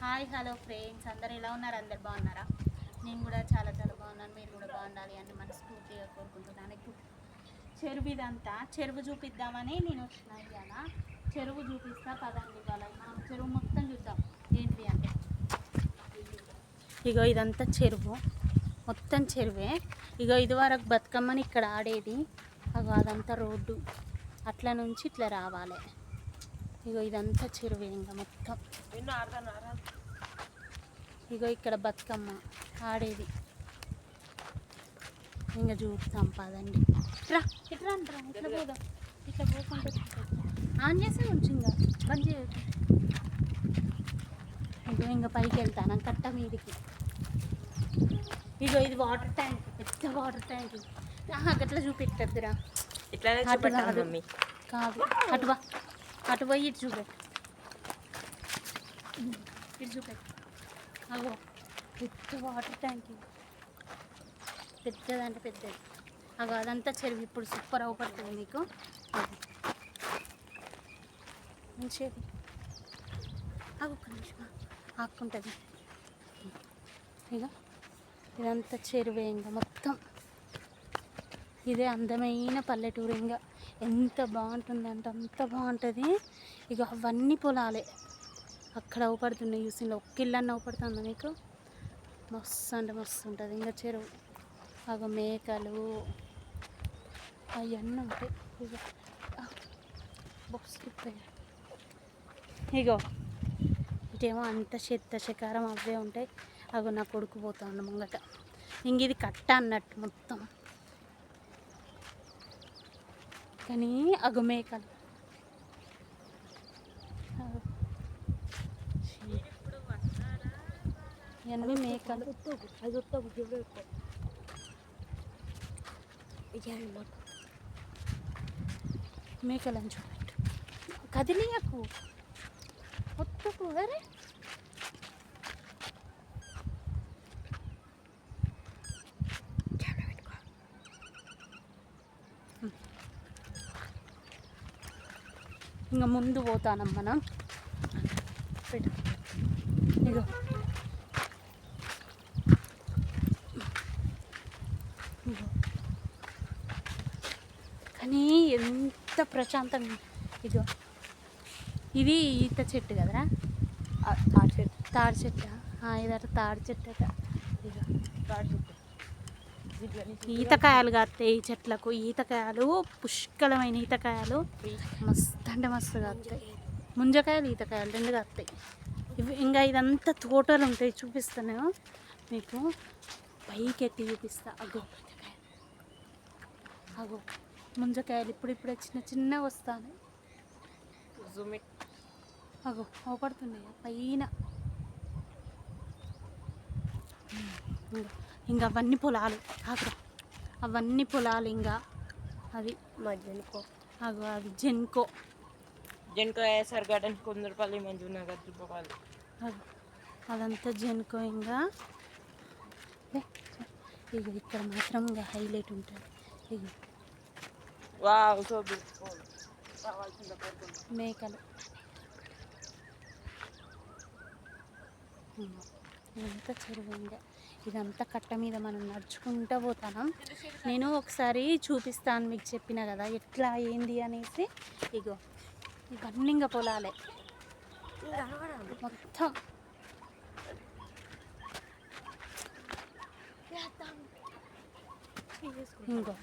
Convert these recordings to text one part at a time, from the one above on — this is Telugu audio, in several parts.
Hi hello friends. అందరు ఎలా ఉన్నారు? అందరు బాగున్నారా? నేను కూడా చాలా చాలా బాగున్నాను. మీరు కూడా బాగుండాలి అని మనస్ఫూర్తిగా కోరుకుంటున్నాను. ఇప్పుడు చెరువు ఇదంతా చెరువు చూపిద్దామని నేను వచ్చిన ఇవాళ చెరువు చూపిస్తా పదండి ఇవాళ మనం చెరువు మొత్తం చూద్దాం. ఏంటి అంటే? ఇగో ఇదంతా చెరువు. మొత్తం చెరువే. ఇగో ఇదివరకు బతుకమ్మని ఇక్కడ ఆడేది. అగో అదంతా రోడ్డు. అట్లా నుంచి ఇట్లా రావాలి. ఇగో ఇదంతా చెరువే ఇంకా మొత్తం ఇగో ఇక్కడ బతుకమ్మ ఆడేది. ఇంకా చూస్తాం పదండి. రా ఇట్లా రా ఇట్లా పోదాం. ఇట్లా పోకుంటే ఆన్ చేసే ఉంచు ఇంకా బంద్ చేయొచ్చు ఇగో ఇంకా పైకి వెళ్తాను కట్ట మీదికి. ఇగో ఇది వాటర్ ట్యాంక్ పెద్ద వాటర్ ట్యాంక్ గట్లా చూపెట్టద్దురా. చూపెట్టాలి కాదు. కాదు అటు పోయి ఇటు చూపెట్టు ఇటు చూపెట్టు అగో పెద్ద వాటర్ ట్యాంక్ పెద్దదంటే పెద్దది. అగో అదంతా చెరువు. ఇప్పుడు సూపర్ అవుపడుతుంది మీకు మంచిది అగో ఒక్క నిమిషం. ఆక్కుంటుంది ఇక ఇదంతా చెరువే ఇంకా మొత్తం. ఇదే అందమైన పల్లెటూరు ఇంకా. ఎంత బాగుంటుందంటే అంత బాగుంటుంది. ఇక అవన్నీ పొలాలే. అక్కడ అవుపడుతున్నాయి చూసిన ఒక్క ఇల్లు అన్న అవుపడుతుందా మీకు? మస్తు అంటే మస్తు ఉంటుంది. ఇంకా చెరువు. అగ మేకలు అవన్నీ ఉంటాయి. ఇక బొక్స్ ఇగో ఇటేమో అంత చెత్త శకారం అవే ఉంటాయి. అగో నా కొడుకు పోతాను ముంగట. ఇంక ఇది కట్ట అన్నట్టు మొత్తం. కానీ ఎన్ని మేకలు. అగో. మేకలు? మేకలని చూపెట్టు కదిలియకు. ఒత్తుకు అరే ఇంకా ముందు పోతానం మనం. ఇగో. కానీ ఎంత ప్రశాంతంగా ఇగో ఇది ఈత చెట్టు కదరా? తాడి చెట్టు. తాడి చెట్టు? ఇదట తాడి చెట్టు. ఇగో ఈతకాయలు కాస్తాయి ఈ చెట్లకు. ఈతకాయలు పుష్కలమైన ఈతకాయలు. మస్తు అంటే మస్తు కాస్తాయి. ముంజకాయలు ఈతకాయలు రెండు కాస్తాయి. ఇవి ఇంకా ఇదంతా తోటలు ఉంటాయి. చూపిస్తాను. మీకు పైకి ఎత్తి చూపిస్తా. అగో అగో ముంజకాయలు ఇప్పుడు ఇప్పుడే చిన్న చిన్నగా వస్తాను. అగో అవపడుతున్నాయి? పైన. ఇంకా అవన్నీ పొలాలు. కాదు అవన్నీ పొలాలు ఇంకా అవి మధ్యలో అగో అది జెన్కో. జెన్కో ఎస్ఆర్ గార్డెన్ కొందరపల్లి మంజునగర్ దుబ్బపల్లి అదంతా జెన్కో ఇంకా. ఇగో ఇక్కడ మాత్రం ఇంకా హైలైట్ ఉంటుంది. ఇగో వావ్ సో బ్యూటిఫుల్. మేకలు. ఇదంతా చెరువు ఇంకా. ఇదంతా కట్ట మీద మనం నడుచుకుంటూ పోతాం. నేను ఒకసారి చూపిస్తాను మీకు చెప్పిన కదా ఎట్లా ఏంది అనేసి. ఇగో ఇంకా పొలాలే. మొత్తం. ఇంకో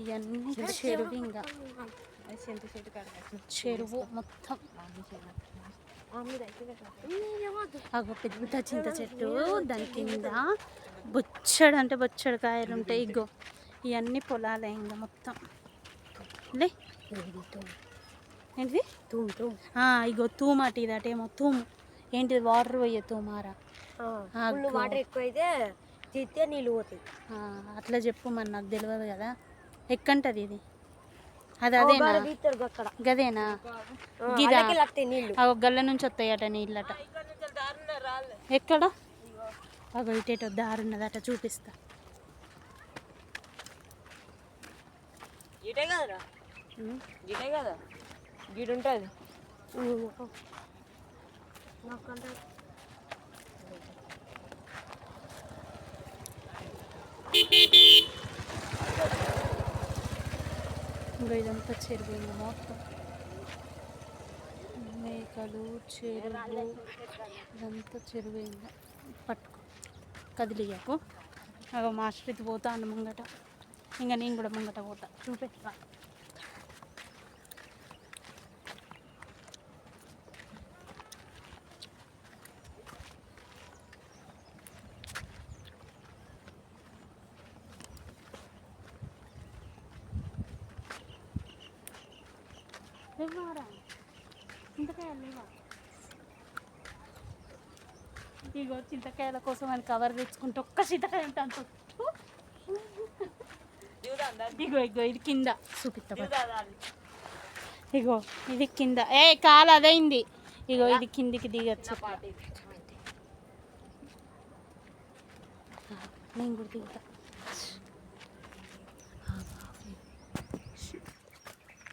ఇవన్నీ చెరువు. ఇంకా. చెరువు మొత్తం. అగో పెద్ద చింత చెట్టు దాని కింద బొచ్చడు అంటే బొచ్చడు కాయలు ఉంటాయి. ఇగో ఇవన్నీ పొలాలే ఇంకా మొత్తం. లే. ఏంటిది? ఇగో తూము అటు ఇది అటేమో తూము. ఏంటిది? వాటర్ పోయే తూమారా. వాటర్ ఎక్కువైతే తీస్తే నీళ్ళు పోతాయి. అట్లా చెప్పు మరి నాకు తెలియదు కదా. ఎక్కంటది ఇది. గదేనా? గిదా? అవి గల్ల నుంచి వస్తాయట నీళ్ళట. ఎక్కడ? అగో ఇటేటో దారున్నదట చూపిస్తా. ఇటే ఇంకా ఇదంతా చెరువు మొత్తం. మేకలు చెరువు ఇదంతా చెరువు పట్టుకో. కదిలియకు. మాస్టర్ ఇది పోతా అన్న ముంగట. ఇంకా నేను కూడా ముంగట పోతా. చూపెట్టా లేవారా చింతకాయలు లేవా? ఇగో చింతకాయల కోసం అని కవర్ తెచ్చుకుంటే ఒక్క చింతకాయ అంటే అంత ఇగో ఇగో ఇది కింద. చూపిస్తా ఇగో ఇది కింద. ఏ కాలు అదైంది ఇగో ఇది కిందికి దిగచ్చు. నేను కూడా దిగుతా.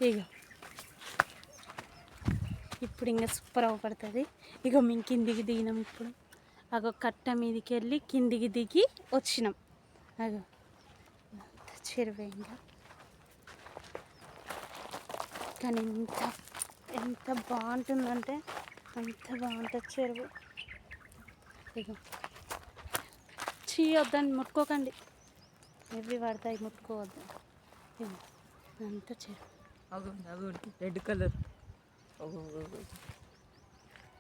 ఇగో ఇప్పుడు ఇంకా సూపర్ అవపడుతుంది ఇగో మేము కిందికి దిగినాం ఇప్పుడు. అగో కట్ట మీదకి వెళ్ళి కిందికి దిగి వచ్చినాం. అగో అంత చెరువే ఇంకా కానీ ఎంత ఎంత బాగుంటుందంటే అంత బాగుంటుంది చెరువు. ఇగో చీ ముట్టుకోకండి. ఎవి పడతాయి ముట్టుకోవద్దు. అంత చెరువు. Red colour.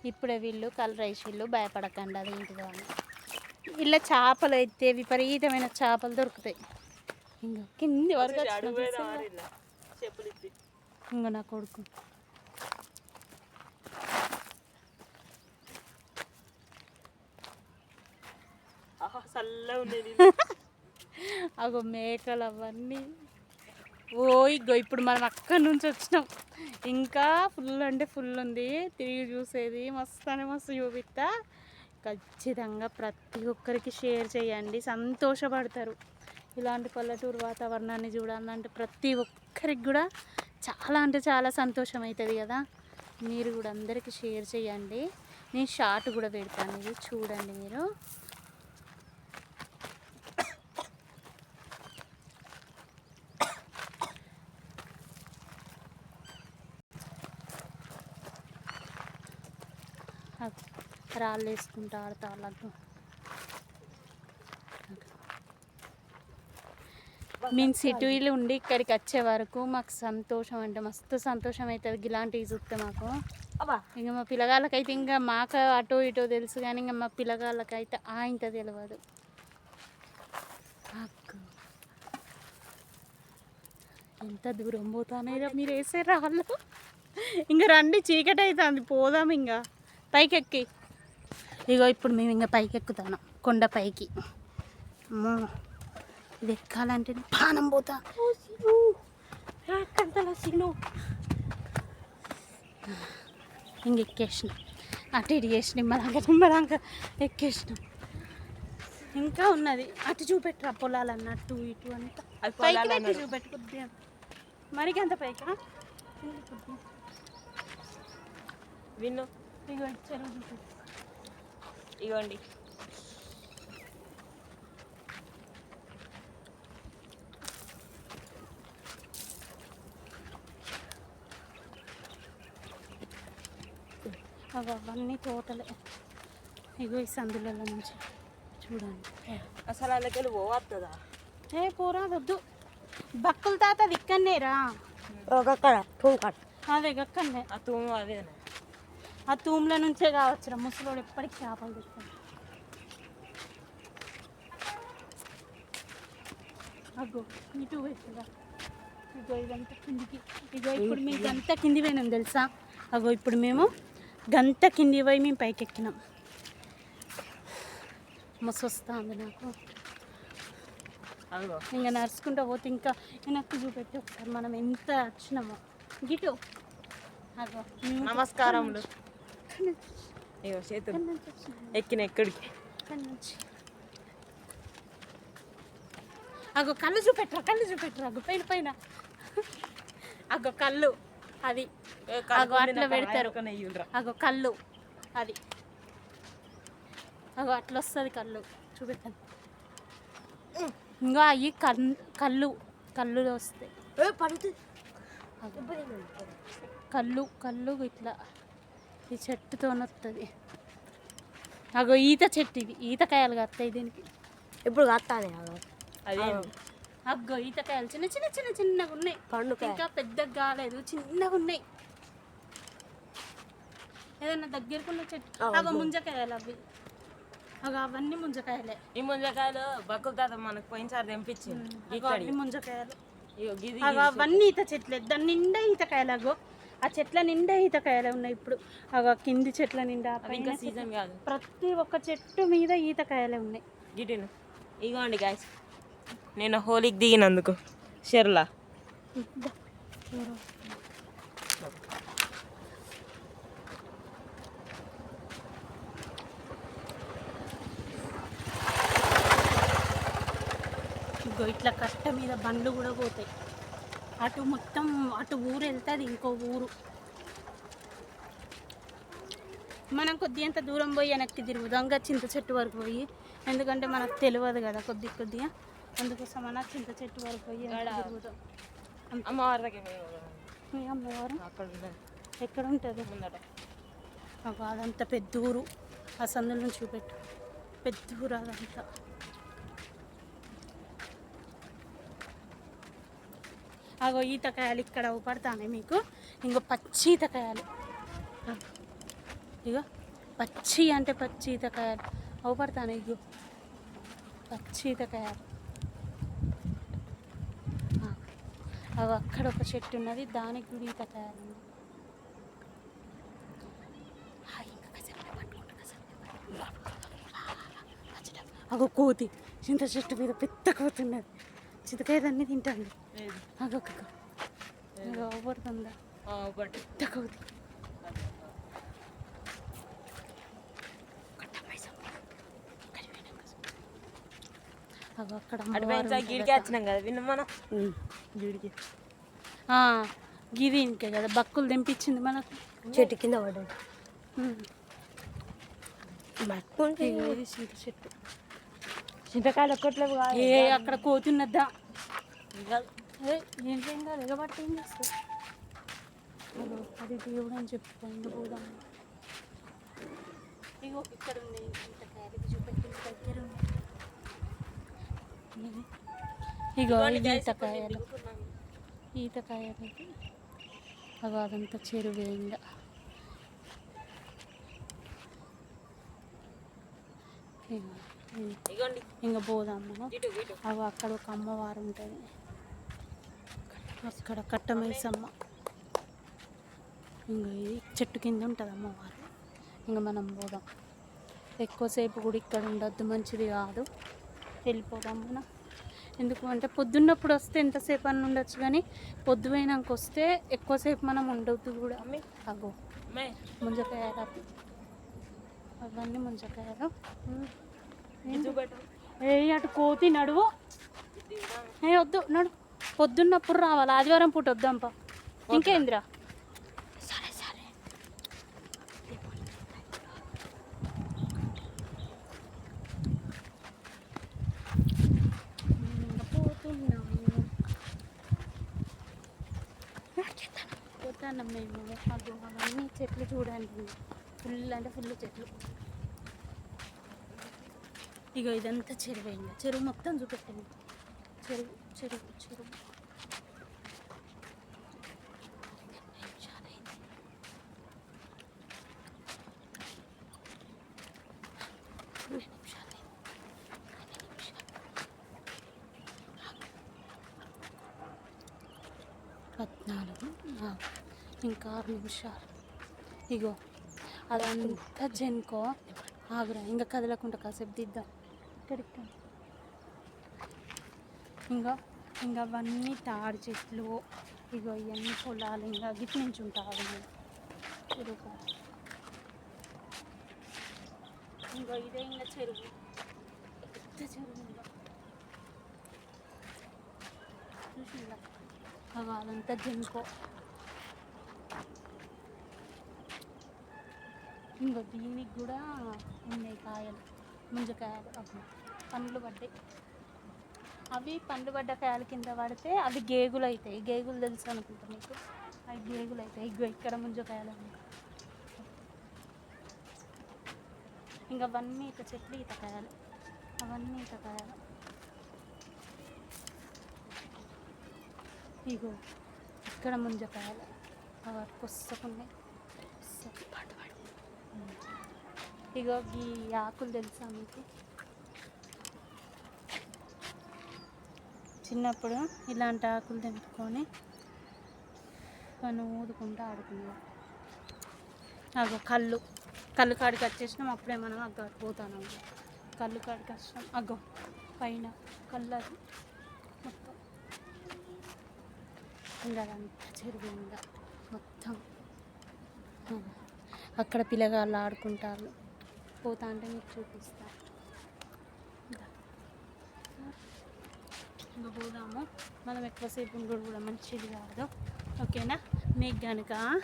ఇప్పుడే వీళ్ళు కలర్ వీళ్ళు భయపడకండి అది ఏంటిదో అని. ఇలా చేపలు అయితే విపరీతమైన చేపలు దొరుకుతాయి. ఇంకా కింది వరకు ఇంకో నా కొడుకు. అగో మేకలు అవన్నీ. ఓ ఇగో ఇప్పుడు మనం అక్కడి నుంచి వచ్చినాం. ఇంకా ఫుల్ అంటే ఫుల్ ఉంది. తిరిగి చూసేది మస్తు అని మస్తు చూపిస్తా. ఖచ్చితంగా ప్రతి ఒక్కరికి షేర్ చేయండి. సంతోషపడతారు. ఇలాంటి పల్లెటూరు వాతావరణాన్ని చూడాలంటే ప్రతి ఒక్కరికి కూడా చాలా అంటే చాలా సంతోషం అవుతుంది కదా. మీరు కూడా అందరికీ షేర్ చేయండి. నేను షార్ట్ కూడా పెడతాను. ఇది చూడండి మీరు. రాళ్ళు వేసుకుంటా ఆడతా వాళ్ళకు మేము సిటీలో ఉండి ఇక్కడికి వచ్చే వరకు మాకు సంతోషం అంటే మస్తు సంతోషం అవుతుంది ఇలాంటివి చూస్తే మాకు. ఇంకా మా పిల్లగాళ్ళకైతే ఇంకా మాకు అటో ఇటో తెలుసు కానీ ఇంకా మా పిల్లగాళ్ళకైతే ఆ ఇంత తెలియదు. ఎంత దూరం పోతానేరా మీరు వేసే రాళ్ళు? ఇంకా రండి చీకటి అవుతుంది పోదాం ఇంకా. పైకి ఎక్కి ఇగో ఇప్పుడు మేము ఇంకా పైకి ఎక్కుతాను కొండ పైకి. అమ్మో ఇది ఎక్కాలంటే పానం పోతా. ఇంక ఎక్కేసినాం. అటు ఇటు చేసిన నిమ్మలంగా నిమ్మలంగా ఎక్కేసినాం. ఇంకా ఉన్నది. అటు చూపెట్టరా పొలాలు అన్నట్టు ఇటు అంతా. పైకి పెట్టి అన్నారు. చూపెట్టు కొద్దిగా. మరికి అంత పైకా? విన్ను. ఇగోండి. అవి అవన్నీ తోటలే. ఇగో ఈ సందులలో నుంచి చూడండి. అసలు అందుకెళ్ళి పోవస్తుందా ఏ పోరా వద్దు బక్కుల తాత తూకడ అదే గక్కన్నే. ఆ తూము అదేనా. ఆ తూముల నుంచే కావచ్చురా ముసలోడు ఎప్పటికి చేపలు తెస్తాడు అగ్గో ఇటు వేసుగా ఇగో ఇదంతా కిందికి. ఇగో ఇప్పుడు మీకు గంత కింది పోయినాం తెలుసా? అగో ఇప్పుడు మేము గంత కింది పోయి మేము పైకి ఎక్కినాం మస్తు వస్తుంది నాకు ఇంకా నడుచుకుంటూ పోతే ఇంకా వెనక్కి చూపెట్టి ఒకసారి మనం ఎంత వచ్చినామో. గిటు అగో మేము నమస్కారములు. ఇక్కడి ఇగో చేతులు ఎక్కిన ఎక్కడికి అగో కళ్ళు చూపెట్టరా కళ్ళు చూపెట్టరా అగో పైన పైన అగో కళ్ళు అది అగో అట్లా పెడతారు అగో కళ్ళు అది అగో అట్లా వస్తుంది కళ్ళు చూపెట్టాను ఇంకా అవి కళ్ళు కళ్ళు వస్తాయి కళ్ళు కళ్ళు ఇట్లా ఈ చెట్టుతో వస్తుంది అగో ఈత చెట్టు ఇవి ఈతకాయలు కత్తాయి దీనికి. ఇప్పుడు కత్తాలి అదే అగ్గో ఈతకాయలు చిన్న చిన్న చిన్న చిన్నగా ఉన్నాయి. పండుకాయ. ఇంకా పెద్దగా కాలేదు. చిన్నగా ఉన్నాయి. ఏదన్నా దగ్గరకున్న చెట్టు. ఆ, అగో ముంజకాయలు అవి. అగో అవన్నీ ముంజకాయలే. ఈ ముంజకాయలు బక్కుల తాత మనకు పోయినసారి తెంపించింది ముంజకాయలు. ఇగో గిది అగో అవన్నీ ఈత చెట్లే. దాని నిండా ఈతకాయలు అగో. ఆ చెట్ల నిండా ఈతకాయలు ఉన్నాయి ఇప్పుడు. కింది చెట్ల నిండా ఇంకా సీజన్ కాదు. ప్రతి ఒక్క చెట్టు మీద ఈతకాయలే ఉన్నాయి. గిటిను. ఇగోండి గాయస్ నేను హోలీకి దిగినందుకు. షెర్లా. ఇట్లా కట్ట మీద బండ్లు కూడా పోతాయి. అటు మొత్తం అటు ఊరు వెళ్తుంది ఇంకో ఊరు. మనం కొద్దిగా దూరం పోయి వెనక్కి తిరుగుదాం ఇంకా చింత చెట్టు వరకు పోయి. ఎందుకంటే మనకు తెలియదు కదా కొద్ది కొద్దిగా. అందుకోసం మన చింత చెట్టు వరకు పోయి. తిరుగుదాం. అమ్మవారి? దగ్గర ఎక్కడ ఉంటుంది? అదంతా పెద్ద ఊరు. ఆ సందుల నుంచి చూపెట్టు. పెద్ద ఊరు అదంతా. అగో ఈతకాయలు ఇక్కడ పడతానే మీకు ఇంకో పచ్చి ఈతకాయలు ఇగో పచ్చి అంటే పచ్చి ఈతకాయలు అవుపడతాను ఇగో పచ్చి ఈతకాయలు అగో అక్కడ ఒక చెట్టు ఉన్నది దానికి కూడా ఈతకాయలు ఉన్నాయి అగో కోతి చింత చెట్టు మీద పెద్ద కోతి ఉన్నది చింతకాయ దాన్ని తింటాను ఒకటి అక్కడ. గిడికి వచ్చినాం కదా విన్న మనం గిడికి ఆ, గిది ఇంకే కదా బక్కులు తెంపించింది మనకు చెట్టు కింద చింత చెట్టు చింతకాయలు ఒక్కట్లేవు ఏ అక్కడ కోతి చేయం కాదు ఎగబట్టి ఏం చేస్తావు అదో, అది దేవుడు అని చెప్పుకోండి పోదాం. ఇగో ఇక్కడ ఉంది. చింతకాయలు ఇది చూపెట్టి దగ్గర ఉంది. ఇగో ఇది ఈతకాయలు. ఈతకాయలు. అగో అదంతా చెరువే ఇంకా పోదాం మనం. అవి అక్కడ ఒక అమ్మవారు ఉంటుంది. అక్కడ కట్టమైసమ్మ. ఇంకా ఇది చెట్టు కింద ఉంటుంది అమ్మవారు. ఇంకా మనం పోదాం. ఎక్కువసేపు కూడా ఇక్కడ ఉండొద్దు మంచిది కాదు. వెళ్ళిపోదాం మనం. ఎందుకు అంటే పొద్దున్నప్పుడు వస్తే ఎంతసేపు అని ఉండొచ్చు కానీ పొద్దుపోయినాక వస్తే ఎక్కువసేపు మనం ఉండొద్దు కూడా. అమ్మి అగో. ముంజకాయలు అవి. అవన్నీ ముంజకాయలు. ఏ అటు కోతి నడువు. ఏ వద్దు నడు. పొద్దున్నప్పుడు రావాలి? ఆదివారం పూట వద్దాంపా ఇంకేందిరా? సరే సరే. పోతున్నాం మేము. అదో అవన్నీ చెట్లు చూడండి. ఫుల్ అంటే ఫుల్ చెట్లు. ఇగో ఇదంతా చెరువు ఇంకా చెరువు మొత్తం చూపెట్టండి. చెరువు. చెరువు చెరువు పద్నాలుగు ఇంకా ఆరు నిమిషాలు. ఇగో అదంతా జెన్కో. ఆగురా ఇంకా కదలకుండా కాసేపు దిద్దాం. ఇక్కడికి ఇంకా ఇంకా అవన్నీ తాడి చెట్లు ఇగో ఇవన్నీ పొలాలు ఇంకా గిట్ నుంచి ఉంటారు చెరువు ఇంకో ఇదే ఇంకా చెరువు. పెద్ద చెరువు ఇంకా చూసిందా అదంతా జంకో. ఇంకో దీనికి కూడా ఉన్నాయి కాయలు ముంజకాయలు అప్పుడు పండ్లు పడ్డాయి. అవి పండు పడ్డ కాయల కింద పడితే అవి గేగులు అవుతాయి గేగులు తెలుసు అనుకుంటా మీకు? అవి గేగులు అవుతాయి ఇగో ఇక్కడ ముంజకాయలు ఇంకా అవన్నీ ఇక చెట్లు ఈతకాయలు. అవన్నీ ఈతకాయలు. ఇగో ఇక్కడ ముంజకాయలు. అవి పుస్తకున్నాయి ఇగో ఈ ఆకులు తెలుసా మీకు? చిన్నప్పుడు ఇలాంటి ఆకులు తెంపుకొని మనం ఊదుకుంటూ ఆడుకునేవాళ్ళం అగో కళ్ళు కళ్ళు కాడికి వచ్చేసినాం అప్పుడే మనం అగ్గ పోతాను కళ్ళు కాడికి వచ్చినాం అగ్గో పైన కళ్ళు అది మొత్తం. ఇంకా చెరువు ఇంకా మొత్తం. అక్కడ పిల్లగాళ్ళు ఆడుకుంటారు. పోతా అంటే మీకు చూపిస్తాను ఇంకా పోదాము. మనం ఎక్కువసేపు ఉండడం కూడా మంచిది కాదు. ఓకేనా? మీకు కనుక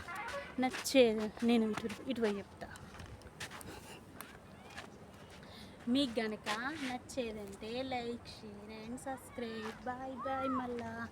నచ్చేది నేను ఇటు ఇటువై చెప్తా. మీకు కనుక నచ్చేదంటే like share and subscribe. Bye bye మళ్ళా.